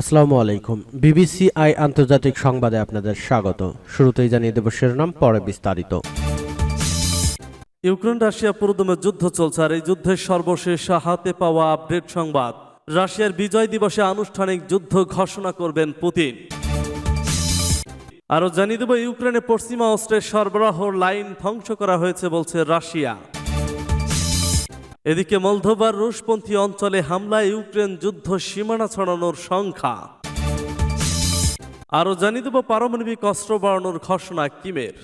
আসসালামু আলাইকুম। BBC I আন্তর্জাতিক সংবাদে আপনাদের স্বাগত। শুরুতেই জানিয়ে দেব শিরোনাম, পরে বিস্তারিত। ইউক্রেন রাশিয়া পুরোদমে যুদ্ধ চলছে আর এই যুদ্ধের সর্বশেষ হাতে পাওয়া আপডেট সংবাদ। রাশিয়ার বিজয় দিবসে আনুষ্ঠানিক যুদ্ধ ঘোষণা করবেন পুতিন। আরও জানিয়ে দেব, ইউক্রেনে পশ্চিমা অস্ত্রের সরবরাহ লাইন ধ্বংস করা হয়েছে বলছে রাশিয়া। এদিকে মলদোবার রুশপন্থী অঞ্চলে হামলায় ইউক্রেন যুদ্ধ সীমানা ছড়ানোর সংখ্যা। আরও জানিয়ে দেব পারমাণবিক অস্ত্র বাড়ানোর ঘোষণা কিমের।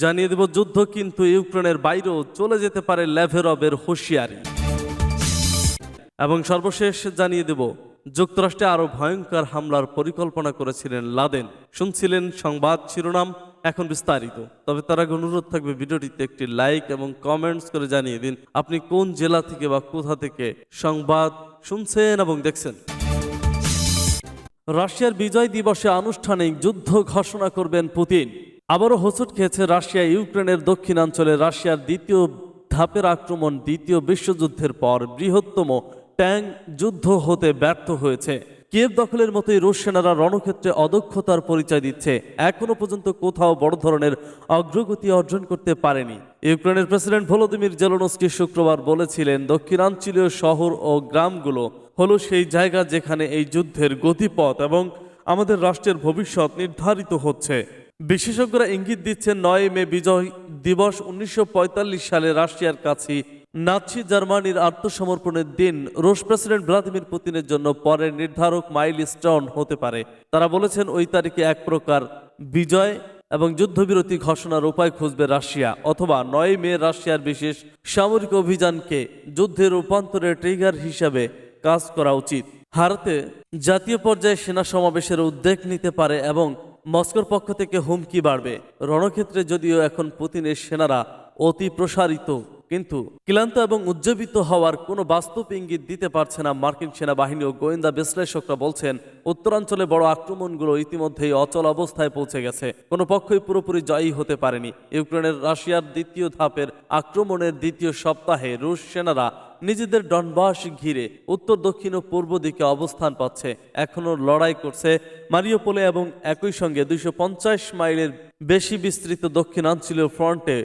জানিয়ে দেব যুদ্ধ কিন্তু ইউক্রেনের বাইরেও চলে যেতে পারে ল্যাভেরবের হুঁশিয়ারি। এবং সর্বশেষ জানিয়ে দেব, যুক্তরাষ্ট্রে আরও ভয়ঙ্কর হামলার পরিকল্পনা করেছিলেন লাদেন। শুনছিলেন সংবাদ শিরোনাম এখন বিস্তারিত। তবে তার আগে অনুরোধ থাকবে ভিডিওটিতে একটি লাইক এবং কমেন্টস করে জানিয়ে দিন আপনি কোন জেলা থেকে বা কোথা থেকে সংবাদ শুনছেন এবং দেখছেন। রাশিয়ার বিজয় দিবসে আনুষ্ঠানিক যুদ্ধ ঘোষণা করবেন পুতিন। আবারও হোঁচট খেয়েছে রাশিয়া, ইউক্রেনের দক্ষিণাঞ্চলে রাশিয়ার দ্বিতীয় ধাপের আক্রমণ, দ্বিতীয় বিশ্বযুদ্ধের পর বৃহত্তম ট্যাঙ্ক যুদ্ধ হতে ব্যর্থ হয়েছে। কিয়েভ দখলের মতোই রুশ সেনারা রণক্ষেত্রে অদক্ষতার পরিচয় দিচ্ছে। এখনও পর্যন্ত কোথাও বড় ধরনের অগ্রগতি অর্জন করতে পারেনি। ইউক্রেনের প্রেসিডেন্ট ভলোদিমির জেলোনস্কি শুক্রবার বলেছিলেন, দক্ষিণাঞ্চলীয় শহর ও গ্রামগুলো হলো সেই জায়গা যেখানে এই যুদ্ধের গতিপথ এবং আমাদের রাষ্ট্রের ভবিষ্যৎ নির্ধারিত হচ্ছে। বিশেষজ্ঞরা ইঙ্গিত দিচ্ছেন, নয় মে বিজয় দিবস উনিশশো পঁয়তাল্লিশ সালে রাশিয়ার কাছে নাৎসি জার্মানির আত্মসমর্পণের দিন রুশ প্রেসিডেন্ট ভ্লাদিমির পুতিনের জন্য পরের নির্ধারক মাইল স্টোন হতে পারে। তারা বলেছেন ওই তারিখে এক প্রকার বিজয় এবং যুদ্ধবিরতি ঘোষণার উপায় খুঁজবে রাশিয়া অথবা নয় মে রাশিয়ার বিশেষ সামরিক অভিযানকে যুদ্ধের রূপান্তরের ট্রিগার হিসাবে কাজ করা উচিত। ভারতে জাতীয় পর্যায়ে সেনা সমাবেশের উদ্যোগ নিতে পারে এবং মস্কোর পক্ষ থেকে হুমকি বাড়বে। রণক্ষেত্রে যদিও এখন পুতিনের সেনারা অতি প্রসারিত। কিন্তু ক্লান্ত এবং উজ্জীবিত হওয়ার কোনো বাস্তব ইঙ্গিত দিতে পারছে না মার্কিন সেনাবাহিনী ও গোয়েন্দা বিশ্লেষকরা বলছেন, উত্তরাঞ্চলে বড় আক্রমণগুলো ইতিমধ্যেই অচল অবস্থায় পৌঁছে গেছে। কোনো পক্ষই পুরোপুরি জয়ী হতে পারেনি। ইউক্রেনের রাশিয়ার দ্বিতীয় ধাপের আক্রমণের দ্বিতীয় সপ্তাহে রুশ সেনারা নিজেদের ডনবাস ঘিরে উত্তর, দক্ষিণ ও পূর্ব দিকে অবস্থান পাচ্ছে। এখনও লড়াই করছে মারিওপোলে এবং একই সঙ্গে দুইশো পঞ্চাশ মাইলের বেশি বিস্তৃত দক্ষিণাঞ্চলীয় ফ্রন্টে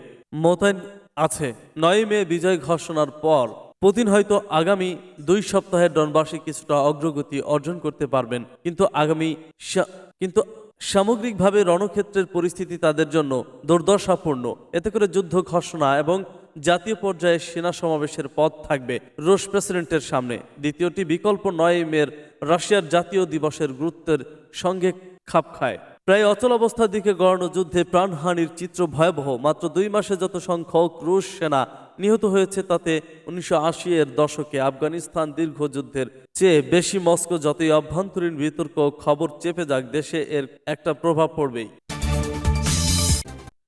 মোতায়েন আছে। নয় মে বিজয় ঘোষণার পর পুতিন হয়তো আগামী দুই সপ্তাহে ডনবাসে কিছুটা অগ্রগতি অর্জন করতে পারবেন। কিন্তু আগামী কিন্তু সামগ্রিকভাবে রণক্ষেত্রের পরিস্থিতি তাদের জন্য দুর্দশাপূর্ণ। এতে করে যুদ্ধ ঘোষণা এবং জাতীয় পর্যায়ে সেনা সমাবেশের পথ থাকবে রুশ প্রেসিডেন্টের সামনে। দ্বিতীয়টি বিকল্প নয় মের রাশিয়ার জাতীয় দিবসের গুরুত্বের সঙ্গে খাপ খায়। প্রায় অচল অবস্থার দিকে গড়ানো যুদ্ধে প্রাণহানির চিত্র ভয়াবহ। মাত্র দুই মাসে যত সংখ্যক রুশ সেনা নিহত হয়েছে, তাতে উনিশশো আশি এর দশকে আফগানিস্তান দীর্ঘ যুদ্ধের চেয়ে বেশি মস্কো যতই অভ্যন্তরীণ বিতর্ক খবর চেপে যাক, দেশে এর একটা প্রভাব পড়বেই।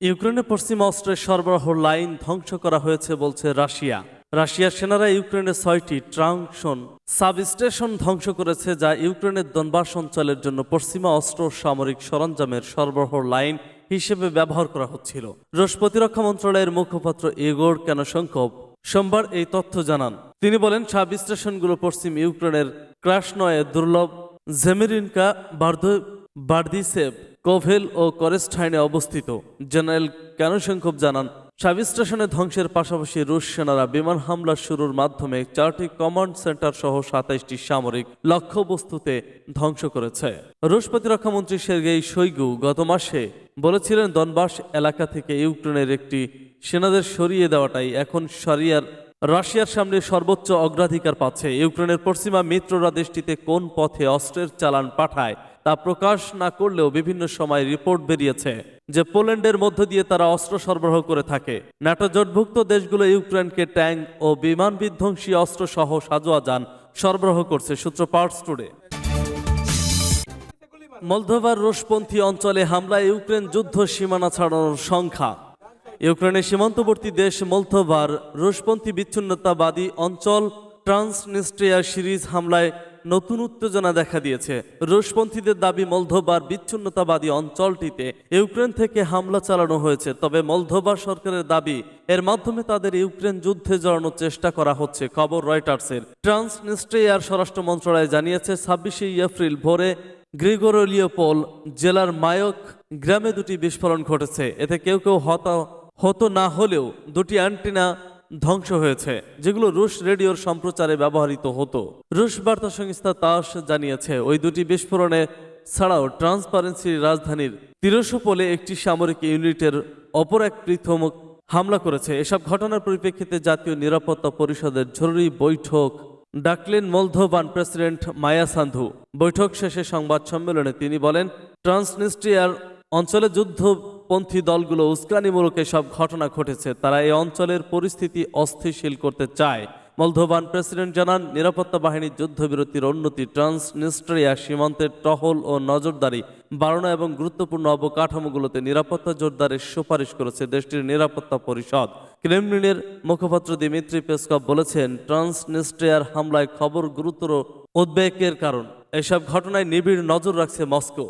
ইউক্রেনে পশ্চিম অস্ত্রের সরবরাহ লাইন ধ্বংস করা হয়েছে বলছে রাশিয়া। রাশিয়ার সেনারা ইউক্রেনের ছয়টি ট্রাংশন সাবস্টেশন ধ্বংস করেছে, যা ইউক্রেনের দনবাস অঞ্চলের জন্য পশ্চিমা অস্ত্র সামরিক সরঞ্জামের সরবরাহ লাইন হিসেবে ব্যবহার করা হচ্ছিল। রুশ প্রতিরক্ষা মন্ত্রণালয়ের মুখপাত্র ইগোর ক্যানোশঙ্কভ সোমবার এই তথ্য জানান। তিনি বলেন সাব স্টেশনগুলো পশ্চিম ইউক্রেনের ক্রাশনয়ে দুর্লভ জেমেরিনকা বার্ধ বার্দিসেভ কোভেল ও করেস্টাইনে অবস্থিত। জেনারেল ক্যানোশঙ্কভ জানান সাব স্টেশনে ধ্বংসের পাশাপাশি রুশ সেনারা বিমান হামলা শুরুর মাধ্যমে চারটি কমান্ড সেন্টার সহ সাতাইশটি সামরিক লক্ষ্যবস্তুতে ধ্বংস করেছে। রুশ প্রতিরক্ষা মন্ত্রী সের্গেই শৈগু গত মাসে বলেছিলেন, দনবাস এলাকা থেকে ইউক্রেনের একটি সেনাদের সরিয়ে দেওয়াটাই এখন সরিয়ার রাশিয়ার সামনে সর্বোচ্চ অগ্রাধিকার পাচ্ছে। ইউক্রেনের পশ্চিমা মিত্ররা দেশটিতে কোন পথে অস্ত্রের চালান পাঠায় তা প্রকাশ না করলেও বিভিন্ন সময় রিপোর্ট বেরিয়েছে যে পোল্যান্ডের মধ্য দিয়ে তারা অস্ত্র সরবরাহ করে থাকে। ন্যাটো জোটভুক্ত দেশগুলো ইউক্রেনকে ট্যাঙ্ক ও বিমান বিধ্বংসী অস্ত্র সহ সাজোয়া যান সরবরাহ করছে সূত্র পার্টস টুডে। মলদোভার রুশপন্থী অঞ্চলে হামলায় ইউক্রেন যুদ্ধ সীমানা ছাড়ানোর সংখ্যা। ইউক্রেনের সীমান্তবর্তী দেশ মলদোভার রুশপন্থী বিচ্ছিন্নতাবাদী অঞ্চল ট্রান্সনিস্ট্রিয়া সিরিজ হামলায় নতুন উত্তেজনা দেখা দিয়েছে। রুশপন্থীদের দাবি মলদোবার বিচ্ছিন্নতাবাদী অঞ্চলটিতে ইউক্রেন থেকে হামলা চালানো হয়েছে। তবে মলদোবার সরকারের দাবি, এর মাধ্যমে তাদের ইউক্রেন যুদ্ধে জড়ানোর চেষ্টা করা হচ্ছে, খবর রয়টার্সের। ট্রান্সনিস্ট্রিয়ার স্বরাষ্ট্র মন্ত্রণালয় জানিয়েছে, ছাব্বিশে এপ্রিল ভোরে গ্রিগোরোলিওপোল জেলার মায়ক গ্রামে দুটি বিস্ফোরণ ঘটেছে। এতে কেউ কেউ হত হতো না হলেও দুটি অ্যান্টিনা ধ্বংস হয়েছে, যেগুলো রুশ রেডিওর সম্প্রচারে ব্যবহৃত হতো। রুশ বার্তা সংস্থা তাস জানিয়েছে, ওই দুটি বিস্ফোরণে ছাড়াও ট্রান্সপারেন্সি রাজধানীর তিরসোপোলে একটি সামরিক ইউনিটের অপর এক পৃথক হামলা করেছে। এসব ঘটনার পরিপ্রেক্ষিতে জাতীয় নিরাপত্তা পরিষদের জরুরি বৈঠক ডাকলেন মলদোভান প্রেসিডেন্ট মায়া সান্ধু। বৈঠক শেষে সংবাদ সম্মেলনে তিনি বলেন, ট্রান্সনিস্ট্রিয়ার অঞ্চলে যুদ্ধপন্থী দলগুলো উস্কানিমূলক সব ঘটনা ঘটেছে। তারা এই অঞ্চলের পরিস্থিতি অস্থিতিশীল করতে চায়। মলদোভান প্রেসিডেন্ট জানান, নিরাপত্তা বাহিনীর যুদ্ধবিরতির উন্নতি ট্রান্সনিস্ট্রিয়া সীমান্তের টহল ও নজরদারি, বাড়ানো এবং গুরুত্বপূর্ণ অবকাঠামোগুলোতে নিরাপত্তা জোরদারের সুপারিশ করেছে দেশটির নিরাপত্তা পরিষদ। ক্রেমলিনের মুখপাত্র দিমিত্রি পেসকভ বলেছেন, ট্রান্সনিস্ট্রিয়ার হামলায় খবর গুরুতর উদ্বেগের কারণ। এসব ঘটনায় নিবিড় নজর রাখছে মস্কো।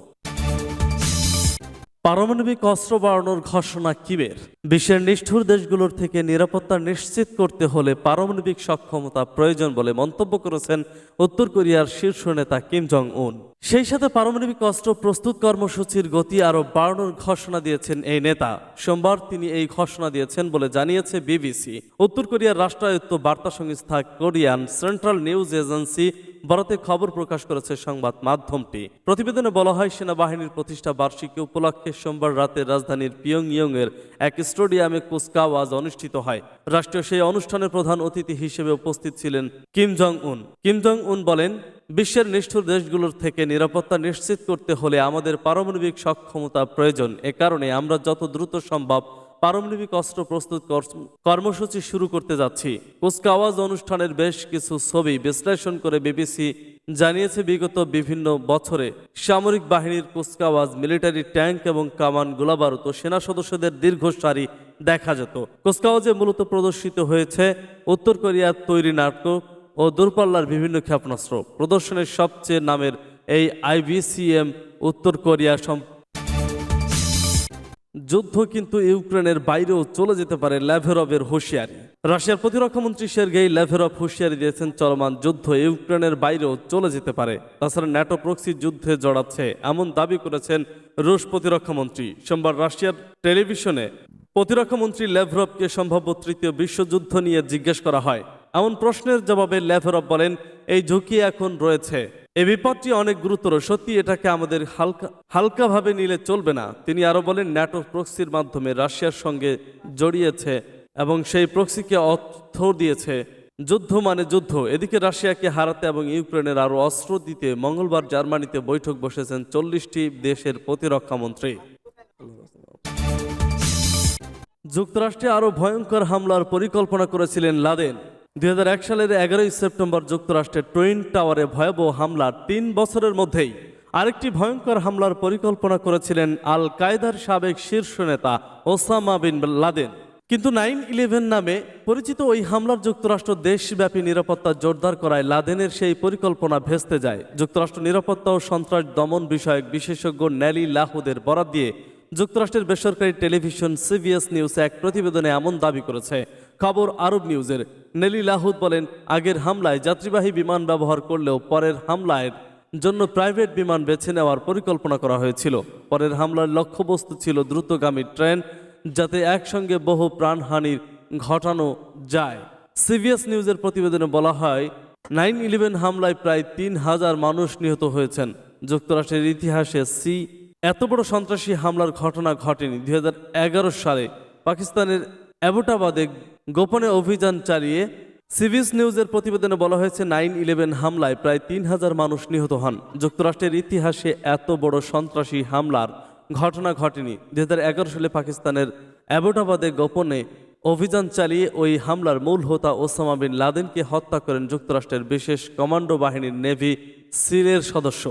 পারমাণবিক অস্ত্র বাড়ানোর ঘোষণা কিবের? বিশ্বের নিষ্ঠুর দেশগুলোর থেকে নিরাপত্তা নিশ্চিত করতে হলে পারমাণবিক সক্ষমতা প্রয়োজন বলে মন্তব্য করেছেন উত্তর কোরিয়ার শীর্ষ নেতা কিম জং উন সেই সাথে পারমাণবিক অস্ত্র প্রস্তুত কর্মসূচির গতি আরও বাড়ানোর ঘোষণা দিয়েছেন এই নেতা। সোমবার তিনি এই ঘোষণা দিয়েছেন বলে জানিয়েছে বিবিসি। উত্তর কোরিয়ার রাষ্ট্রায়ত্ত বার্তা সংস্থা কোরিয়ান সেন্ট্রাল নিউজ এজেন্সি ভারতে খবর প্রকাশ করেছে সংবাদ মাধ্যমটি। প্রতিবেদনে বলা হয়, সেনাবাহিনীর প্রতিষ্ঠা বার্ষিকী উপলক্ষে সোমবার রাতে রাজধানীর পিয়ংইয়ং এর এক স্টেডিয়ামে কুচকাওয়াজ অনুষ্ঠিত হয়। রাষ্ট্রীয় সেই অনুষ্ঠানের প্রধান অতিথি হিসেবে উপস্থিত ছিলেন কিম জং উন কিম জং উন বলেন, বিশ্বের নিষ্ঠুর দেশগুলোর থেকে নিরাপত্তা নিশ্চিত করতে হলে আমাদের পারমাণবিক সক্ষমতা প্রয়োজন। এ কারণে আমরা যত দ্রুত সম্ভব পারমাণবিক অস্ত্র প্রস্তুত কর্মসূচি শুরু করতে যাচ্ছি। কুচকাওয়াজ অনুষ্ঠানের বেশ কিছু ছবি বিশ্লেষণ করে বিবিসি জানিয়েছে, বিগত বিভিন্ন বছরে সামরিক বাহিনীর কুচকাওয়াজ, মিলিটারি ট্যাঙ্ক এবং কামান গোলাবারুদ ও সেনা সদস্যদের দীর্ঘ সারি দেখা যেত। কুচকাওয়াজে মূলত প্রদর্শিত হয়েছে উত্তর কোরিয়ার তৈরি নাটক ও দূরপাল্লার বিভিন্ন ক্ষেপণাস্ত্র। প্রদর্শনের সবচেয়ে নামের এই আইবিসিএম উত্তর কোরিয়া যুদ্ধ কিন্তু ইউক্রেনের বাইরেও চলে যেতে পারে ল্যাভেরভের হুঁশিয়ারি। রাশিয়ার প্রতিরক্ষামন্ত্রী সের্গেই ল্যাভেরভ হুঁশিয়ারি দিয়েছেন, চলমান যুদ্ধ ইউক্রেনের বাইরেও চলে যেতে পারে। তাছাড়া ন্যাটো প্রক্সি যুদ্ধে জড়াচ্ছে এমন দাবি করেছেন রুশ প্রতিরক্ষামন্ত্রী। সোমবার রাশিয়ার টেলিভিশনে প্রতিরক্ষামন্ত্রী ল্যাভরভকে সম্ভাব্য তৃতীয় বিশ্বযুদ্ধ নিয়ে জিজ্ঞেস করা হয়। এমন প্রশ্নের জবাবে ল্যাভেরভ বলেন, এই ঝুঁকি এখন রয়েছে। এই বিপদটি অনেক গুরুতর। সত্যি এটাকে আমাদের হালকা, হালকাভাবে নিলে চলবে না। তিনি আরও বলেন, ন্যাটো প্রক্সির মাধ্যমে রাশিয়ার সঙ্গে জড়িয়েছে এবং সেই প্রক্সিকে অর্থ দিয়েছে। যুদ্ধ মানে যুদ্ধ। এদিকে রাশিয়াকে হারাতে এবং ইউক্রেনের আরও অস্ত্র দিতে মঙ্গলবার জার্মানিতে বৈঠক বসেছেন চল্লিশটি দেশের প্রতিরক্ষামন্ত্রী যুক্তরাষ্ট্রে আরও ভয়ঙ্কর হামলার পরিকল্পনা করেছিলেন লাদেন। দুই সালের এগারোই সেপ্টেম্বর যুক্তরাষ্ট্রের টুইন টাওয়ারে ভয়াবহ হামলার তিন বছরের মধ্যেই। আরেকটি ভয়ঙ্কর হামলার পরিকল্পনা করেছিলেন আল কায়দার সাবেক শীর্ষ নেতা ওসামা বিন লাদেন। কিন্তু নাইন ইলেভেন নামে পরিচিত ওই হামলার যুক্তরাষ্ট্র দেশব্যাপী নিরাপত্তা জোরদার করায় লাদেনের সেই পরিকল্পনা ভেস্তে যায়। যুক্তরাষ্ট্র নিরাপত্তা ও সন্ত্রাস দমন বিষয়ক বিশেষজ্ঞ ন্যালি লাহুদের বরাদ দিয়ে যুক্তরাষ্ট্রের বেসরকারি টেলিভিশন সিবিএস নিউজ এক প্রতিবেদনে এমন দাবি করেছে। খবর আরব নিউজের। নেলি লাহুদ বলেন, আগের হামলায় যাত্রীবাহী বিমান ব্যবহার করলেও পরের হামলায় জন্য প্রাইভেট বিমান বেছে নেওয়ার পরিকল্পনা করা হয়েছিল। পরের হামলার লক্ষ্যবস্তু ছিল দ্রুতগামী ট্রেন, যাতে একসঙ্গে বহু প্রাণহানির ঘটানো যায়। সিবিএস নিউজের প্রতিবেদনে বলা হয়, নাইন ইলেভেন হামলায় প্রায় তিন হাজার মানুষ নিহত হয়েছেন। যুক্তরাষ্ট্রের ইতিহাসে সি এত বড় সন্ত্রাসী হামলার ঘটনা ঘটেনি। দুই হাজার এগারো সালে পাকিস্তানের অ্যাবোটাবাদে গোপনে অভিযান চালিয়ে সিভিস নিউজের প্রতিবেদনে বলা হয়েছে, নাইন ইলেভেন হামলায় প্রায় তিন হাজার মানুষ নিহত হন। যুক্তরাষ্ট্রের ইতিহাসে এত বড় সন্ত্রাসী হামলার ঘটনা ঘটেনি। দুই হাজার এগারো সালে পাকিস্তানের অ্যাবোটাবাদে গোপনে অভিযান চালিয়ে ওই হামলার মূল হোতা ওসামা বিন লাদেনকে হত্যা করেন যুক্তরাষ্ট্রের বিশেষ কমান্ডো বাহিনীর নেভি সিলের সদস্য।